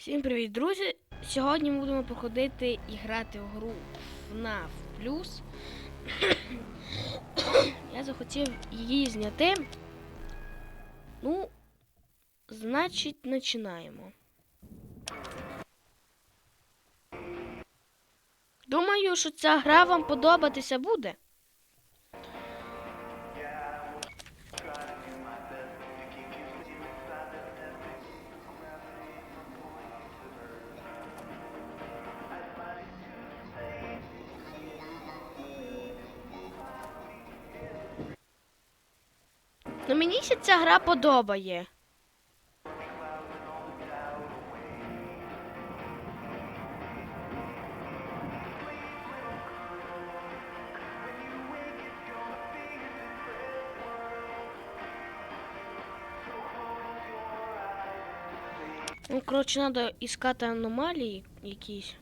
Всім привіт, друзі! Сьогодні ми будемо проходити і грати в гру FNAF Plus. Я захотів її зняти. Ну, значить, починаємо. Думаю, що ця гра вам подобатися буде. Ну мені ще ця гра подобає. Ну, коротше, треба іскати аномалії якісь.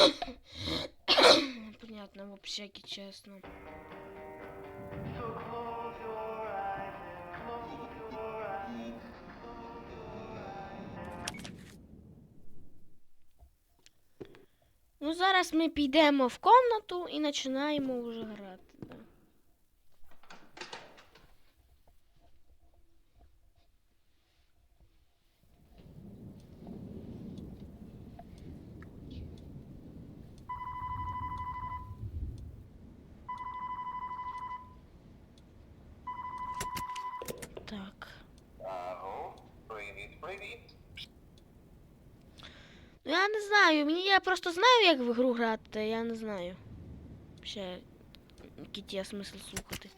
Eyes. в общаге, честно. Ну, зараз ми підемо в комнату і починаємо вже грати. Да. Так. Аго, привіт. Ну я не знаю, мені я просто знаю, як в гру грати, я не знаю. Ще який є смисл слухати.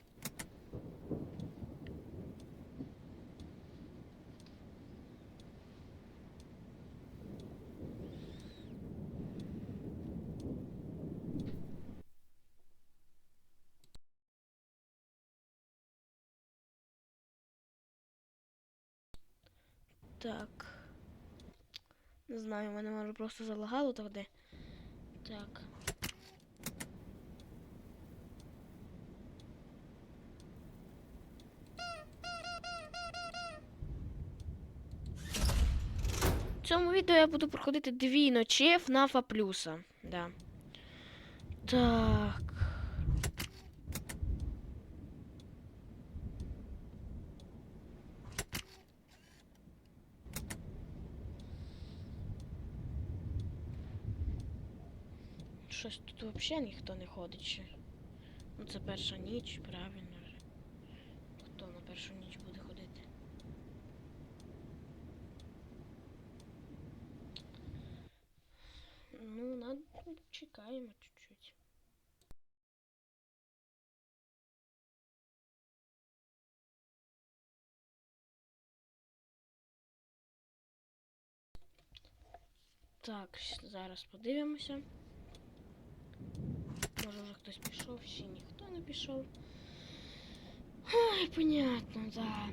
Так. Не знаю, мене може просто залагало тоді. Так. В цьому відео я буду проходити дві ночі FNAF плюса. Да. Так. Щось тут взагалі ніхто не ходить ще. Ну це перша ніч, правильно. Хто на першу ніч буде ходити? Ну, надо чекаємо чуть-чуть. Так, зараз подивимося. Хтось пішов, ще ніхто не пішов. Ай, понятно, да.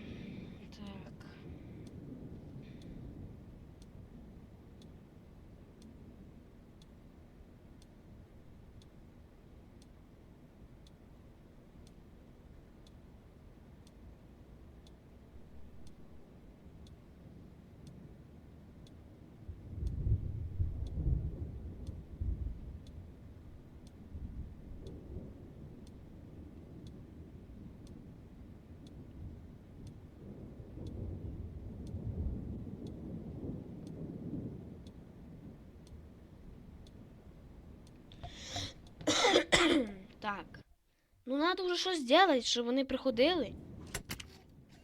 треба вже щось зробити, щоб вони приходили.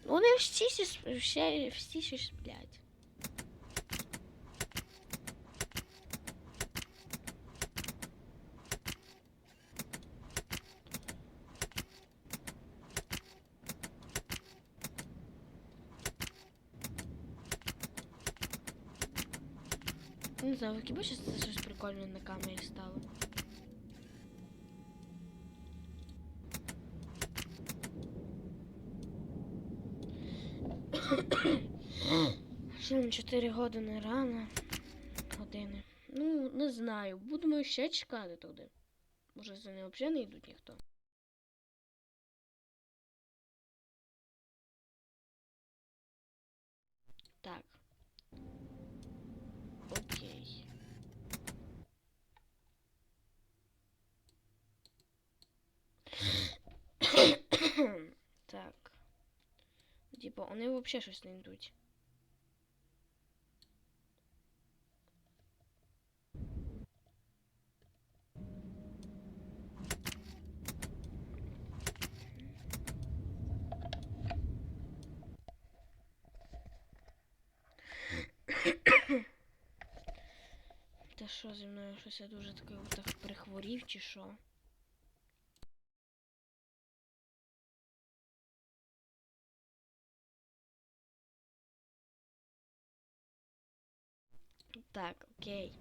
Ну, Вони всі сі сп- всі, всі ще сплять. Не знаю, хіба що це щось прикольне на камері стало. 4 години рано. Години. Ну, не знаю. Будемо ще чекати туди. Може, за не взагалі не йдуть ніхто. Так. Окей. так. Типа, вони взагалі щось не йдуть. Та що зі мною щось я дуже таке так прихворів чи що? Так, окей.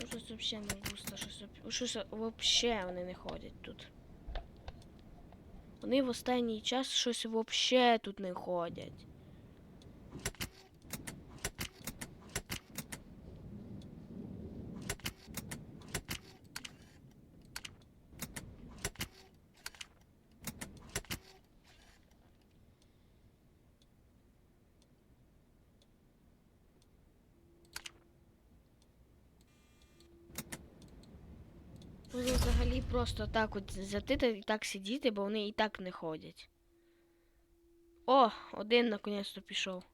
Ну, щось взагалі не густо, щось, щось взагалі вони не ходять тут. Вони в останній час щось взагалі тут не ходять. Можна взагалі просто так от затити і так сидіти, бо вони і так не ходять. О, один наконець-то пішов.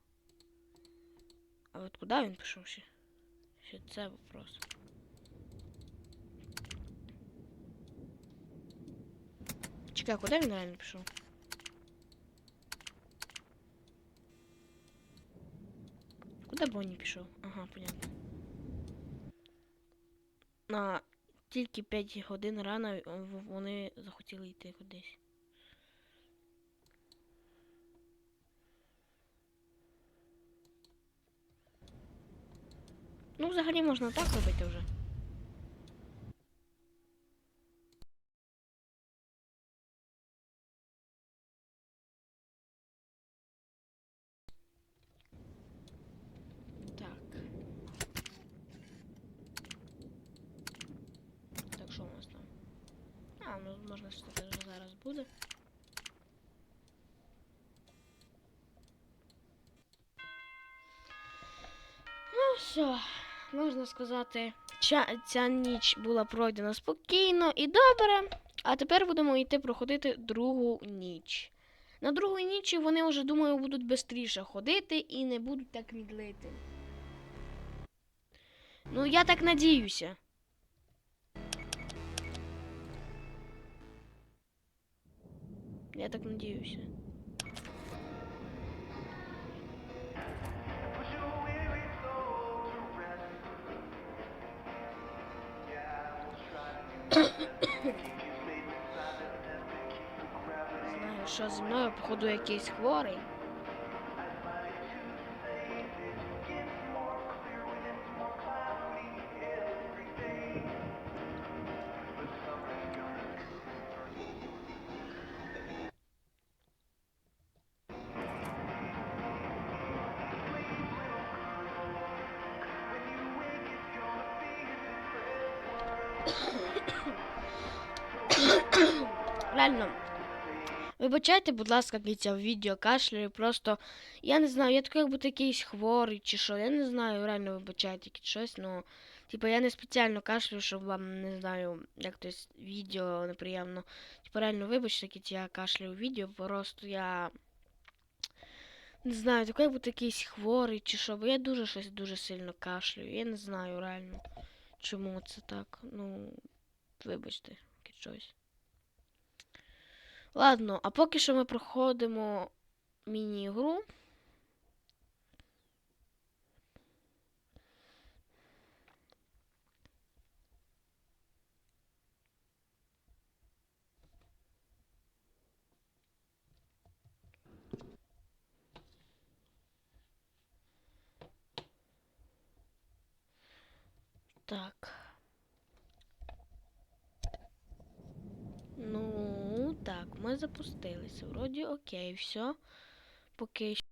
А от куди він пішов ще? Ще це вопрос. Чекай, куди він реально пішов? Куди Бонні пішов? Ага, понятно. На тільки 5 годин рано е, вони захотіли йти кудись. Ну, взагалі можна так робити вже. Так. Так, що у нас там? А, ну можна що це вже зараз буде. Ну все, можна сказати, ця, ніч була пройдена спокійно і добре. А тепер будемо йти проходити другу ніч. На другу ніч вони вже, думаю, будуть швидше ходити і не будуть так мідлити. Ну, я так надіюся. Я так надіюся. Що зі мною, походу, якийсь хворий. Реально. Вибачайте, будь ласка, в відео кашляю. Просто я не знаю, я такий, будто якийсь хворий чи що. Я не знаю, реально вибачайте щось, ну. Типа я не спеціально кашлю, щоб вам не знаю, як тось відео неприємно. Типа реально вибачте, киця, я кашляю відео, просто я. Не знаю, такий будто якийсь хворий чи що, бо я дуже щось дуже сильно кашлюю. Я не знаю реально, чому це так. Ну. Вибачте, щось. Ладно, а поки що ми проходимо міні-гру. Так. Ну, ми запустилися. Вроді окей, все. Поки що.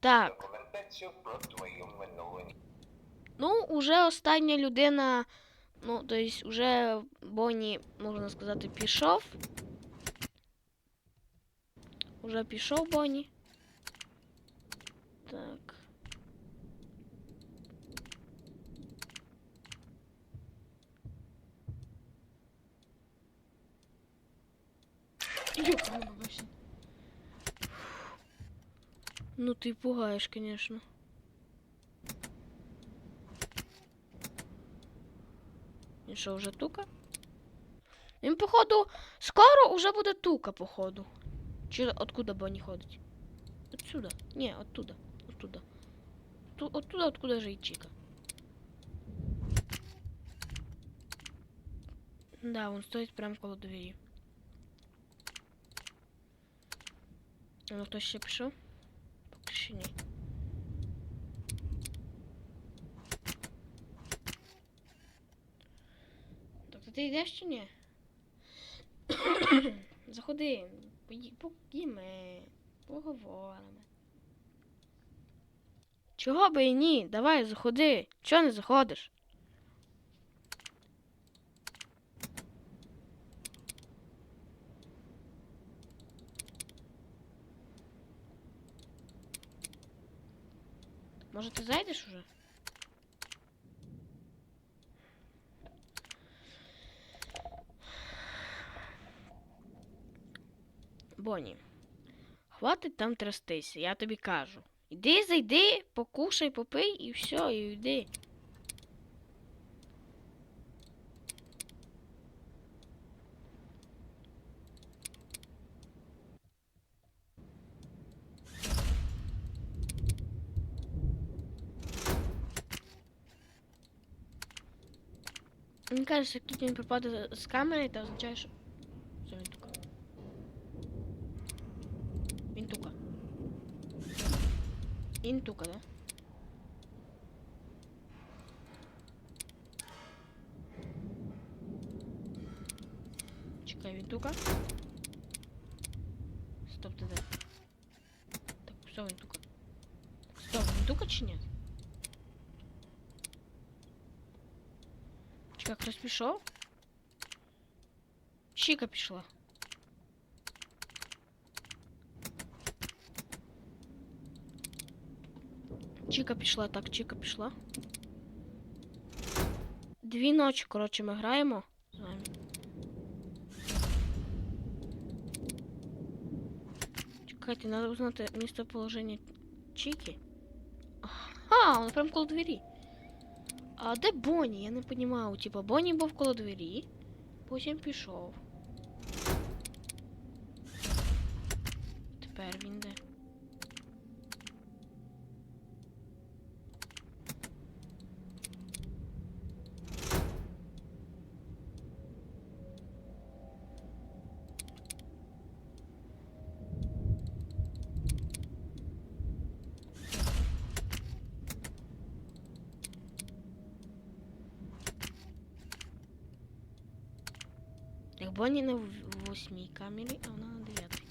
Так. Ну, уже остання людина. Ну, то есть, уже Бонні, можна сказати, пішов. Уже пішов Бонні. Так. Ёп, ну, бабусі. Ну ти пугаєш, конечно. Він що, вже тука? Він, походу, скоро уже буде тука, походу. Чи откуда Бонні ходить? Отсюда. Ні, оттуда. Оттуда. Ту, оттуда, откуда же Чіка. Да, он стоїть прямо коло двері. Ну, хтось ще пішов? Поки що ні. Тобто ти йдеш чи ні? Заходи, пої- поїмо, поговоримо. Чого би і ні? Давай, заходи. Чого не заходиш? Може ти зайдеш уже? Бонні, хватить там трястися, я тобі кажу. Іди, зайди, покушай, попий і все, і йди. Мені кажеться, як тільки він пропаде з камери, це означає, що. Все, він тука. Він тука. Він тука, да? Чекай, він тука. Стоп, ти де? Так, все, він тука. Стоп, він тука чи ні? Чекай, хтось пішов? Чіка пішла. Чіка пішла, так, Чіка пішла. Дві ночі, коротше, ми граємо вами. Чекайте, треба узнати місцеположення Чіки. Ага, вона прям коло двері. А де Бонні? Я не розумію. Типа, Бонні був коло двері, потім пішов. Тепер він де? Бонні на в- восьмій камері, а вона на дев'ятій.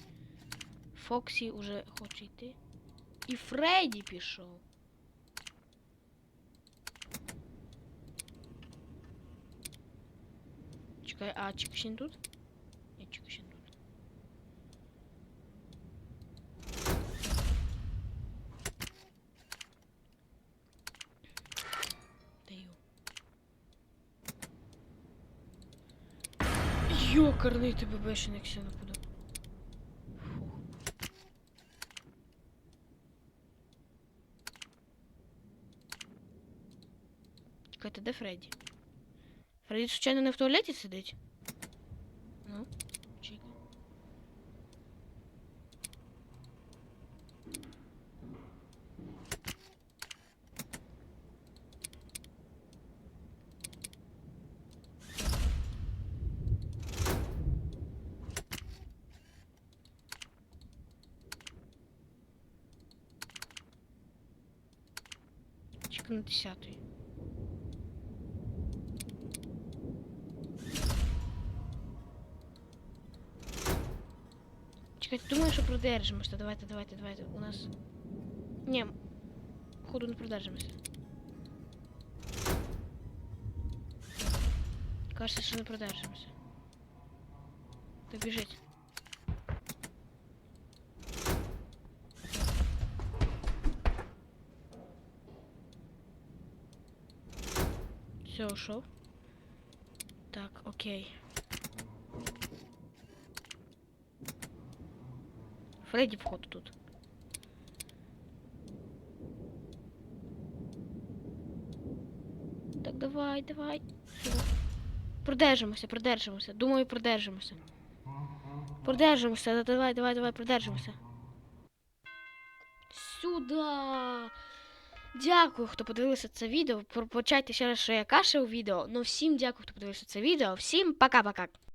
Фоксі уже хоче йти. І Фредді пішов. Чекай, а Чикшин тут? Ні, Чикшин Покорний тебе як якщо нападу. Чекайте, де Фредді? Фредді, случайно, не в туалеті сидить? Ну. Десятий. Чекайте, думаю, що продержимося. Давайте, давайте, давайте. У нас. Ні. Походу не продержимося. Кажеться, що не продержимося. Так біжить. Все, ушов. Так, окей. Фредді, вход тут. Так, давай, давай. Продержимося, продержимося. Думаю, продержимося. Продержимося. да- Давай, давай, давай, продержимося. Сюда. Дякую, хто подивився це відео. Пробачайте ще раз, що я кашляв відео. Ну всім дякую, хто подивився це відео. Всім пока-пока.